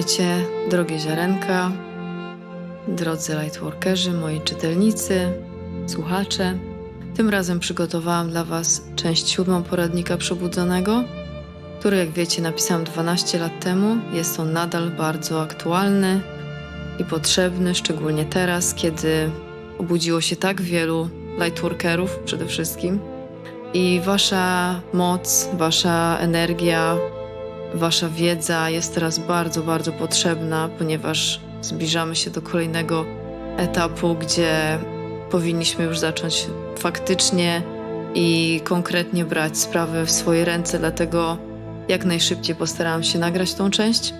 Witajcie, drogie ziarenka, drodzy lightworkerzy, moi czytelnicy, słuchacze. Tym razem przygotowałam dla Was część siódmą poradnika przebudzonego, który, jak wiecie, napisałam 12 lat temu. Jest on nadal bardzo aktualny i potrzebny, szczególnie teraz, kiedy obudziło się tak wielu lightworkerów przede wszystkim. I Wasza moc, Wasza energia, Wasza wiedza jest teraz bardzo, bardzo potrzebna, ponieważ zbliżamy się do kolejnego etapu, gdzie powinniśmy już zacząć faktycznie i konkretnie brać sprawy w swoje ręce. Dlatego jak najszybciej postarałam się nagrać tą część,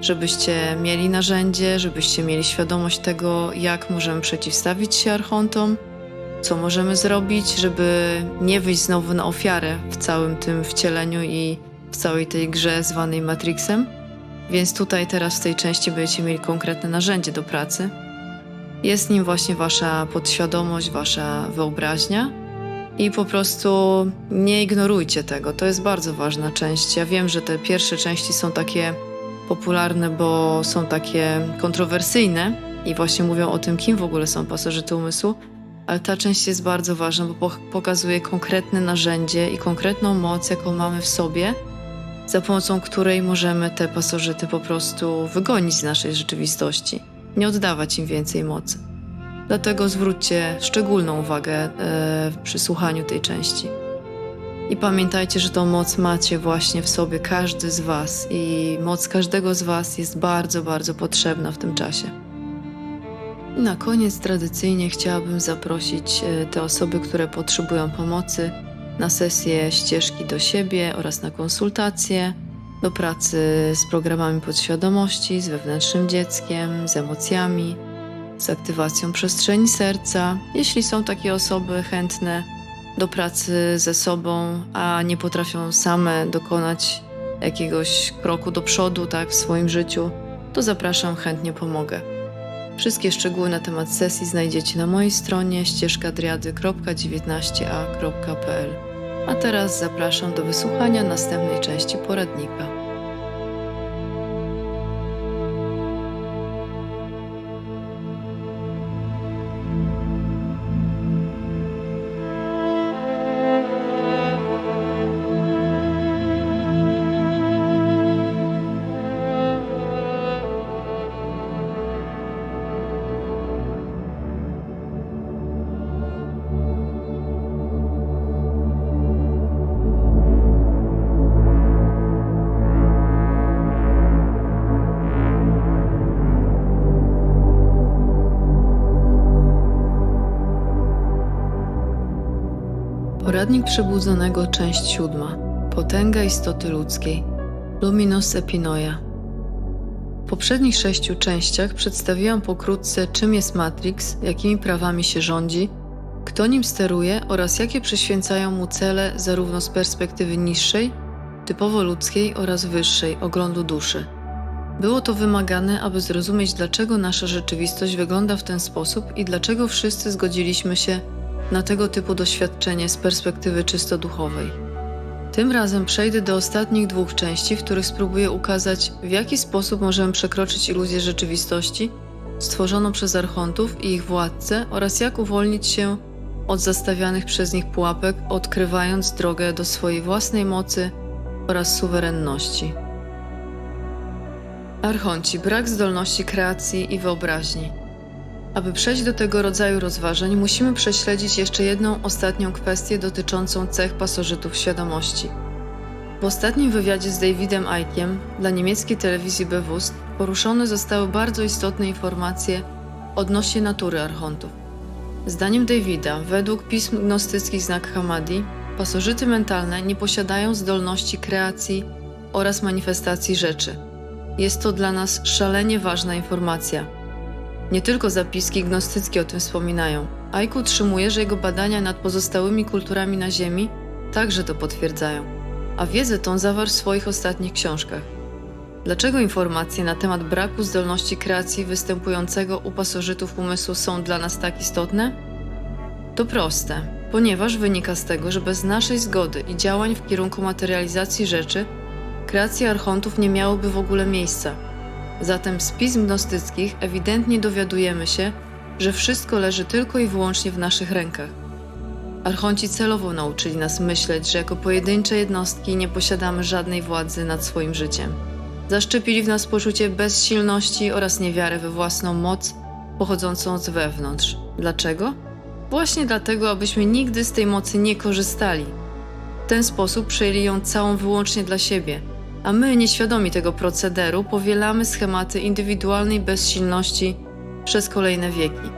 żebyście mieli narzędzie, żebyście mieli świadomość tego, jak możemy przeciwstawić się archontom, co możemy zrobić, żeby nie wyjść znowu na ofiarę w całym tym wcieleniu i w całej tej grze zwanej Matrixem. Więc tutaj teraz w tej części będziecie mieli konkretne narzędzie do pracy. Jest nim właśnie wasza podświadomość, wasza wyobraźnia i po prostu nie ignorujcie tego. To jest bardzo ważna część. Ja wiem, że te pierwsze części są takie popularne, bo są takie kontrowersyjne i właśnie mówią o tym, kim w ogóle są pasożyty umysłu, ale ta część jest bardzo ważna, bo po- pokazuje konkretne narzędzie i konkretną moc, jaką mamy w sobie, za pomocą której możemy te pasożyty po prostu wygonić z naszej rzeczywistości, nie oddawać im więcej mocy. Dlatego zwróćcie szczególną uwagę e, przy słuchaniu tej części. I pamiętajcie, że tą moc macie właśnie w sobie każdy z Was, i moc każdego z Was jest bardzo, bardzo potrzebna w tym czasie. Na koniec tradycyjnie chciałabym zaprosić e, te osoby, które potrzebują pomocy na sesję ścieżki do siebie oraz na konsultacje, do pracy z programami podświadomości, z wewnętrznym dzieckiem, z emocjami, z aktywacją przestrzeni serca. Jeśli są takie osoby chętne do pracy ze sobą, a nie potrafią same dokonać jakiegoś kroku do przodu tak, w swoim życiu, to zapraszam, chętnie pomogę. Wszystkie szczegóły na temat sesji znajdziecie na mojej stronie ścieżkadriady.19a.pl. A teraz zapraszam do wysłuchania następnej części poradnika. Poradnik Przebudzonego, część siódma. Potęga istoty ludzkiej. Luminous Epinoia. W poprzednich sześciu częściach przedstawiłam pokrótce, czym jest Matrix, jakimi prawami się rządzi, kto nim steruje oraz jakie przyświęcają mu cele zarówno z perspektywy niższej, typowo ludzkiej oraz wyższej, oglądu duszy. Było to wymagane, aby zrozumieć, dlaczego nasza rzeczywistość wygląda w ten sposób i dlaczego wszyscy zgodziliśmy się na tego typu doświadczenie z perspektywy czysto duchowej. Tym razem przejdę do ostatnich dwóch części, w których spróbuję ukazać, w jaki sposób możemy przekroczyć iluzję rzeczywistości stworzoną przez archontów i ich władcę oraz jak uwolnić się od zastawianych przez nich pułapek, odkrywając drogę do swojej własnej mocy oraz suwerenności. Archonci brak zdolności kreacji i wyobraźni. Aby przejść do tego rodzaju rozważań, musimy prześledzić jeszcze jedną ostatnią kwestię dotyczącą cech pasożytów świadomości. W ostatnim wywiadzie z Davidem Ickiem dla niemieckiej telewizji Bewusst poruszone zostały bardzo istotne informacje odnośnie natury archontów. Zdaniem Davida, według pism gnostyckich znak Hamadi, pasożyty mentalne nie posiadają zdolności kreacji oraz manifestacji rzeczy. Jest to dla nas szalenie ważna informacja. Nie tylko zapiski gnostyckie o tym wspominają. Aiku utrzymuje, że jego badania nad pozostałymi kulturami na Ziemi także to potwierdzają, a wiedzę tą zawarł w swoich ostatnich książkach. Dlaczego informacje na temat braku zdolności kreacji występującego u pasożytów umysłu są dla nas tak istotne? To proste, ponieważ wynika z tego, że bez naszej zgody i działań w kierunku materializacji rzeczy, kreacje archontów nie miałyby w ogóle miejsca. Zatem z pism gnostyckich ewidentnie dowiadujemy się, że wszystko leży tylko i wyłącznie w naszych rękach. Archonci celowo nauczyli nas myśleć, że jako pojedyncze jednostki nie posiadamy żadnej władzy nad swoim życiem. Zaszczepili w nas poczucie bezsilności oraz niewiarę we własną moc pochodzącą z wewnątrz. Dlaczego? Właśnie dlatego, abyśmy nigdy z tej mocy nie korzystali. W ten sposób przejęli ją całą wyłącznie dla siebie, a my, nieświadomi tego procederu, powielamy schematy indywidualnej bezsilności przez kolejne wieki.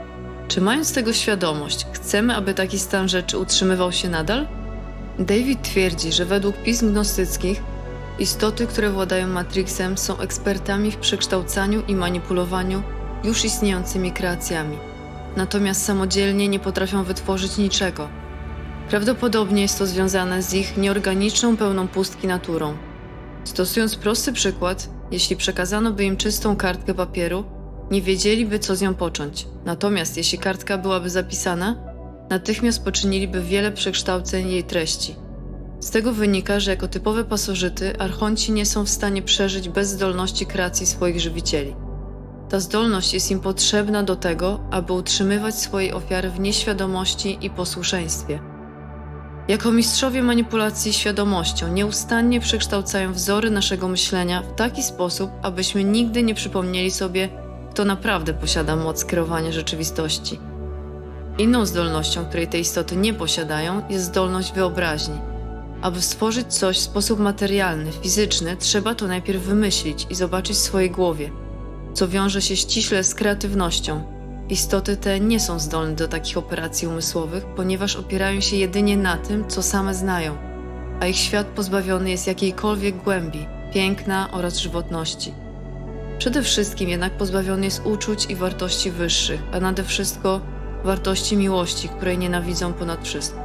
Czy mając tego świadomość, chcemy, aby taki stan rzeczy utrzymywał się nadal? David twierdzi, że według pism gnostyckich istoty, które władają Matrixem, są ekspertami w przekształcaniu i manipulowaniu już istniejącymi kreacjami. Natomiast samodzielnie nie potrafią wytworzyć niczego. Prawdopodobnie jest to związane z ich nieorganiczną, pełną pustki naturą. Stosując prosty przykład, jeśli przekazano by im czystą kartkę papieru, nie wiedzieliby, co z nią począć. Natomiast jeśli kartka byłaby zapisana, natychmiast poczyniliby wiele przekształceń jej treści. Z tego wynika, że jako typowe pasożyty archonci nie są w stanie przeżyć bez zdolności kreacji swoich żywicieli. Ta zdolność jest im potrzebna do tego, aby utrzymywać swoje ofiary w nieświadomości i posłuszeństwie. Jako mistrzowie manipulacji świadomością nieustannie przekształcają wzory naszego myślenia w taki sposób, abyśmy nigdy nie przypomnieli sobie, kto naprawdę posiada moc kierowania rzeczywistości. Inną zdolnością, której te istoty nie posiadają, jest zdolność wyobraźni. Aby stworzyć coś w sposób materialny, fizyczny, trzeba to najpierw wymyślić i zobaczyć w swojej głowie, co wiąże się ściśle z kreatywnością. Istoty te nie są zdolne do takich operacji umysłowych, ponieważ opierają się jedynie na tym, co same znają, a ich świat pozbawiony jest jakiejkolwiek głębi, piękna oraz żywotności. Przede wszystkim jednak pozbawiony jest uczuć i wartości wyższych, a nade wszystko wartości miłości, której nienawidzą ponad wszystko.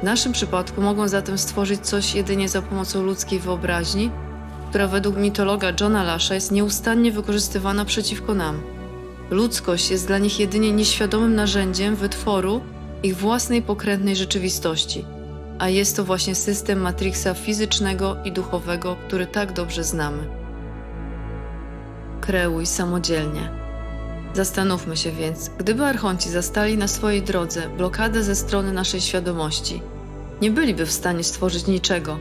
W naszym przypadku mogą zatem stworzyć coś jedynie za pomocą ludzkiej wyobraźni, która według mitologa Johna Lasha jest nieustannie wykorzystywana przeciwko nam. Ludzkość jest dla nich jedynie nieświadomym narzędziem wytworu ich własnej pokrętnej rzeczywistości, a jest to właśnie system Matrixa fizycznego i duchowego, który tak dobrze znamy. Kreuj samodzielnie. Zastanówmy się więc, gdyby archonci zastali na swojej drodze blokadę ze strony naszej świadomości, nie byliby w stanie stworzyć niczego,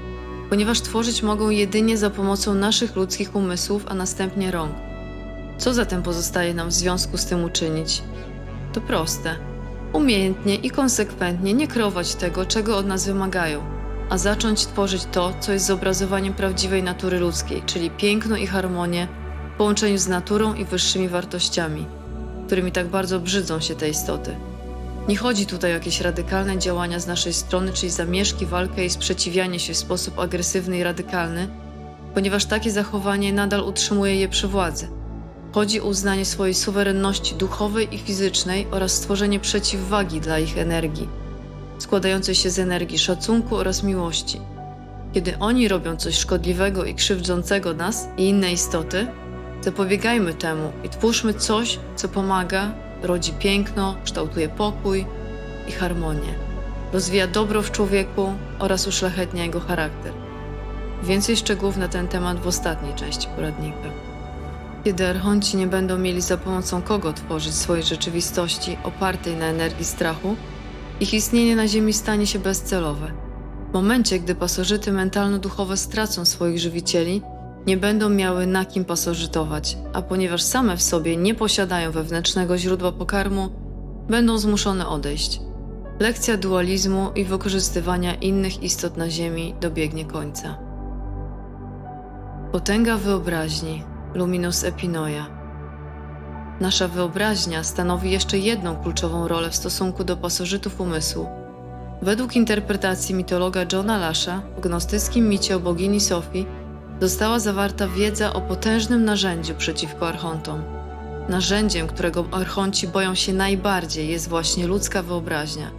ponieważ tworzyć mogą jedynie za pomocą naszych ludzkich umysłów, a następnie rąk. Co zatem pozostaje nam w związku z tym uczynić? To proste. Umiejętnie i konsekwentnie nie kreować tego, czego od nas wymagają, a zacząć tworzyć to, co jest zobrazowaniem prawdziwej natury ludzkiej, czyli piękno i harmonię w połączeniu z naturą i wyższymi wartościami, którymi tak bardzo brzydzą się te istoty. Nie chodzi tutaj o jakieś radykalne działania z naszej strony, czyli zamieszki, walkę i sprzeciwianie się w sposób agresywny i radykalny, ponieważ takie zachowanie nadal utrzymuje je przy władzy. Chodzi o uznanie swojej suwerenności duchowej i fizycznej oraz stworzenie przeciwwagi dla ich energii, składającej się z energii szacunku oraz miłości. Kiedy oni robią coś szkodliwego i krzywdzącego nas i inne istoty, zapobiegajmy temu i twórzmy coś, co pomaga, rodzi piękno, kształtuje pokój i harmonię, rozwija dobro w człowieku oraz uszlachetnia jego charakter. Więcej szczegółów na ten temat w ostatniej części poradnika. Kiedy archonci nie będą mieli za pomocą kogo tworzyć swojej rzeczywistości opartej na energii strachu, ich istnienie na Ziemi stanie się bezcelowe. W momencie, gdy pasożyty mentalno-duchowe stracą swoich żywicieli, nie będą miały na kim pasożytować, a ponieważ same w sobie nie posiadają wewnętrznego źródła pokarmu, będą zmuszone odejść. Lekcja dualizmu i wykorzystywania innych istot na Ziemi dobiegnie końca. Potęga wyobraźni Luminus Epinoia Nasza wyobraźnia stanowi jeszcze jedną kluczową rolę w stosunku do pasożytów umysłu. Według interpretacji mitologa Johna Lasha w gnostyckim micie o bogini Sofii została zawarta wiedza o potężnym narzędziu przeciwko archontom. Narzędziem, którego archonci boją się najbardziej, jest właśnie ludzka wyobraźnia.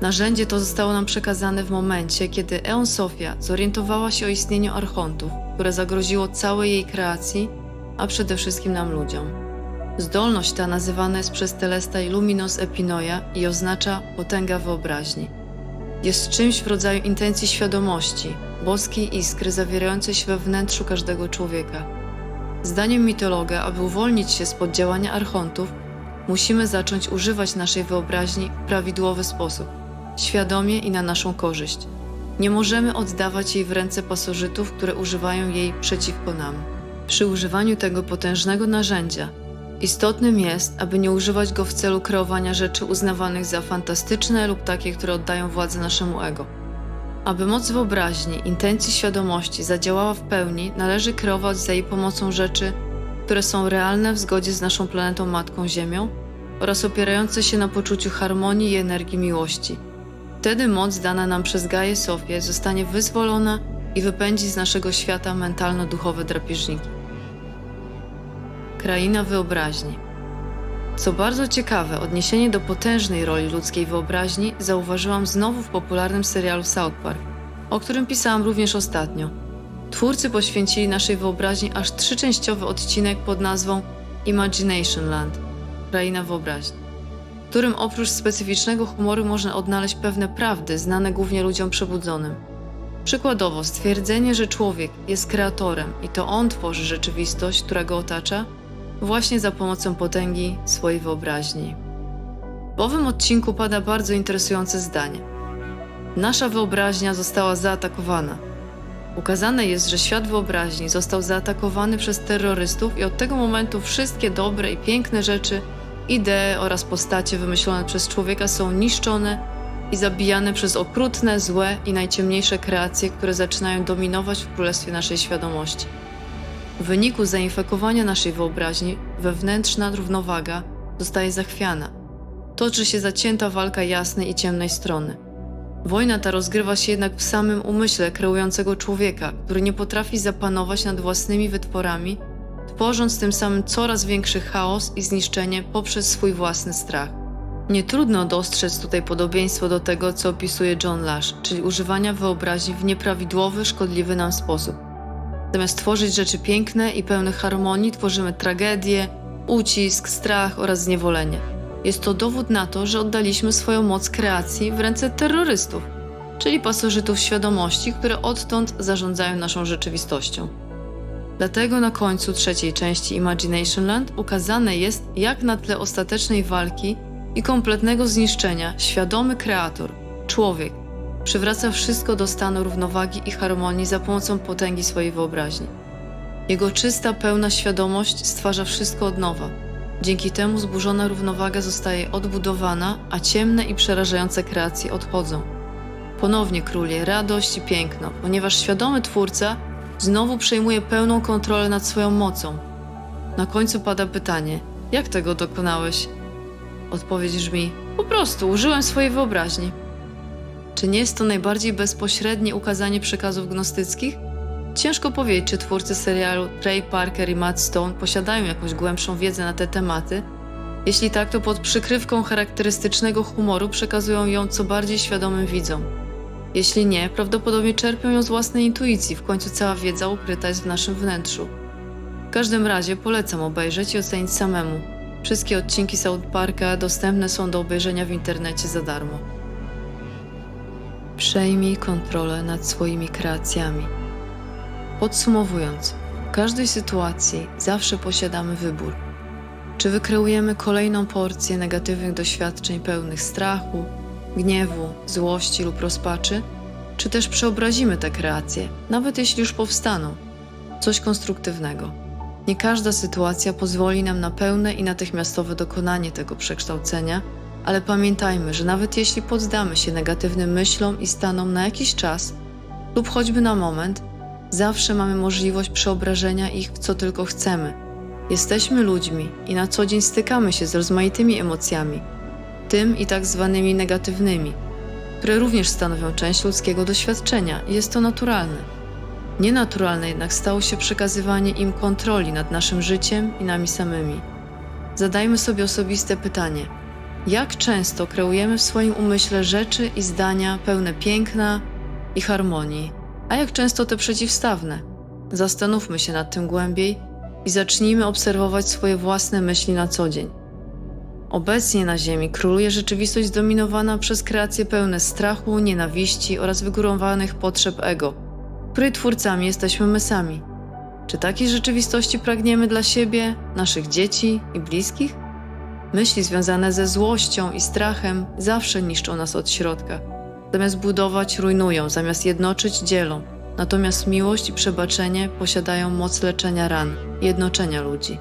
Narzędzie to zostało nam przekazane w momencie, kiedy Eon Sofia zorientowała się o istnieniu archontów, które zagroziło całej jej kreacji, a przede wszystkim nam ludziom. Zdolność ta nazywana jest przez Telestai Luminos Epinoia i oznacza potęga wyobraźni. Jest czymś w rodzaju intencji świadomości, boskiej iskry zawierającej się we wnętrzu każdego człowieka. Zdaniem mitologa, aby uwolnić się spod działania archontów, musimy zacząć używać naszej wyobraźni w prawidłowy sposób, świadomie i na naszą korzyść. Nie możemy oddawać jej w ręce pasożytów, które używają jej przeciwko nam. Przy używaniu tego potężnego narzędzia istotnym jest, aby nie używać go w celu kreowania rzeczy uznawanych za fantastyczne lub takie, które oddają władzę naszemu ego. Aby moc wyobraźni, intencji świadomości zadziałała w pełni, należy kreować za jej pomocą rzeczy, które są realne w zgodzie z naszą planetą Matką Ziemią oraz opierające się na poczuciu harmonii i energii miłości. Wtedy moc dana nam przez Gaję Sofię zostanie wyzwolona i wypędzi z naszego świata mentalno-duchowe drapieżniki. Kraina wyobraźni. Co bardzo ciekawe, odniesienie do potężnej roli ludzkiej wyobraźni zauważyłam znowu w popularnym serialu South Park, o którym pisałam również ostatnio. Twórcy poświęcili naszej wyobraźni aż trzyczęściowy odcinek pod nazwą Imagination Land Kraina Wyobraźni, w którym oprócz specyficznego humoru można odnaleźć pewne prawdy znane głównie ludziom przebudzonym. Przykładowo stwierdzenie, że człowiek jest kreatorem i to on tworzy rzeczywistość, która go otacza, właśnie za pomocą potęgi swojej wyobraźni. W owym odcinku pada bardzo interesujące zdanie. Nasza wyobraźnia została zaatakowana. Ukazane jest, że świat wyobraźni został zaatakowany przez terrorystów i od tego momentu wszystkie dobre i piękne rzeczy, idee oraz postacie wymyślone przez człowieka są niszczone i zabijane przez okrutne, złe i najciemniejsze kreacje, które zaczynają dominować w królestwie naszej świadomości. W wyniku zainfekowania naszej wyobraźni wewnętrzna równowaga zostaje zachwiana. Toczy się zacięta walka jasnej i ciemnej strony. Wojna ta rozgrywa się jednak w samym umyśle kreującego człowieka, który nie potrafi zapanować nad własnymi wytworami, tworząc tym samym coraz większy chaos i zniszczenie poprzez swój własny strach. Nie trudno dostrzec tutaj podobieństwo do tego, co opisuje John Lash, czyli używania wyobraźni w nieprawidłowy, szkodliwy nam sposób. Zamiast tworzyć rzeczy piękne i pełne harmonii, tworzymy tragedię, ucisk, strach oraz zniewolenie. Jest to dowód na to, że oddaliśmy swoją moc kreacji w ręce terrorystów, czyli pasożytów świadomości, które odtąd zarządzają naszą rzeczywistością. Dlatego na końcu trzeciej części Imagination Land ukazane jest, jak na tle ostatecznej walki i kompletnego zniszczenia świadomy kreator, człowiek, przywraca wszystko do stanu równowagi i harmonii za pomocą potęgi swojej wyobraźni. Jego czysta, pełna świadomość stwarza wszystko od nowa. Dzięki temu zburzona równowaga zostaje odbudowana, a ciemne i przerażające kreacje odchodzą. Ponownie króluje radość i piękno, ponieważ świadomy twórca znowu przejmuje pełną kontrolę nad swoją mocą. Na końcu pada pytanie: jak tego dokonałeś? Odpowiedź brzmi: po prostu użyłem swojej wyobraźni. Czy nie jest to najbardziej bezpośrednie ukazanie przekazów gnostyckich? Ciężko powiedzieć, czy twórcy serialu Trey Parker i Matt Stone posiadają jakąś głębszą wiedzę na te tematy. Jeśli tak, to pod przykrywką charakterystycznego humoru przekazują ją co bardziej świadomym widzom. Jeśli nie, prawdopodobnie czerpią ją z własnej intuicji, w końcu cała wiedza ukryta jest w naszym wnętrzu. W każdym razie polecam obejrzeć i ocenić samemu. Wszystkie odcinki South Parka dostępne są do obejrzenia w internecie za darmo. Przejmij kontrolę nad swoimi kreacjami. Podsumowując, w każdej sytuacji zawsze posiadamy wybór. Czy wykreujemy kolejną porcję negatywnych doświadczeń pełnych strachu, gniewu, złości lub rozpaczy, czy też przeobrazimy te kreacje, nawet jeśli już powstaną, coś konstruktywnego. Nie każda sytuacja pozwoli nam na pełne i natychmiastowe dokonanie tego przekształcenia ale pamiętajmy, że nawet jeśli poddamy się negatywnym myślom i stanom na jakiś czas lub choćby na moment, zawsze mamy możliwość przeobrażenia ich w co tylko chcemy. Jesteśmy ludźmi i na co dzień stykamy się z rozmaitymi emocjami, tym i tak zwanymi negatywnymi, które również stanowią część ludzkiego doświadczenia i jest to naturalne. Nienaturalne jednak stało się przekazywanie im kontroli nad naszym życiem i nami samymi. Zadajmy sobie osobiste pytanie – jak często kreujemy w swoim umyśle rzeczy i zdania pełne piękna i harmonii, a jak często te przeciwstawne? Zastanówmy się nad tym głębiej i zacznijmy obserwować swoje własne myśli na co dzień. Obecnie na Ziemi króluje rzeczywistość zdominowana przez kreacje pełne strachu, nienawiści oraz wygórowanych potrzeb ego, której twórcami jesteśmy my sami. Czy takiej rzeczywistości pragniemy dla siebie, naszych dzieci i bliskich? Myśli związane ze złością i strachem zawsze niszczą nas od środka. Zamiast budować, rujnują, zamiast jednoczyć, dzielą. Natomiast miłość i przebaczenie posiadają moc leczenia ran jednoczenia ludzi.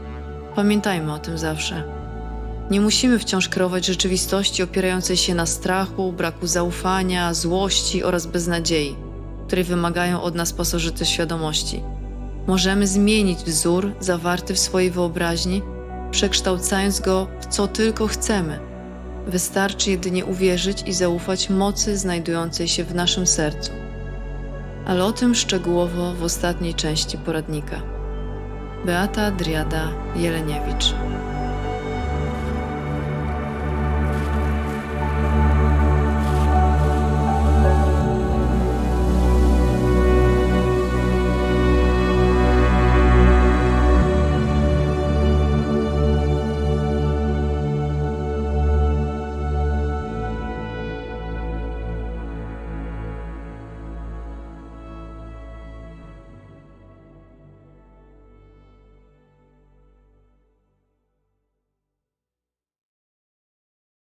Pamiętajmy o tym zawsze. Nie musimy wciąż kreować rzeczywistości opierającej się na strachu, braku zaufania, złości oraz beznadziei, które wymagają od nas pasożyty świadomości. Możemy zmienić wzór zawarty w swojej wyobraźni, przekształcając go w co tylko chcemy. Wystarczy jedynie uwierzyć i zaufać mocy znajdującej się w naszym sercu. Ale o tym szczegółowo w ostatniej części poradnika. Beata Driada Jeleniewicz.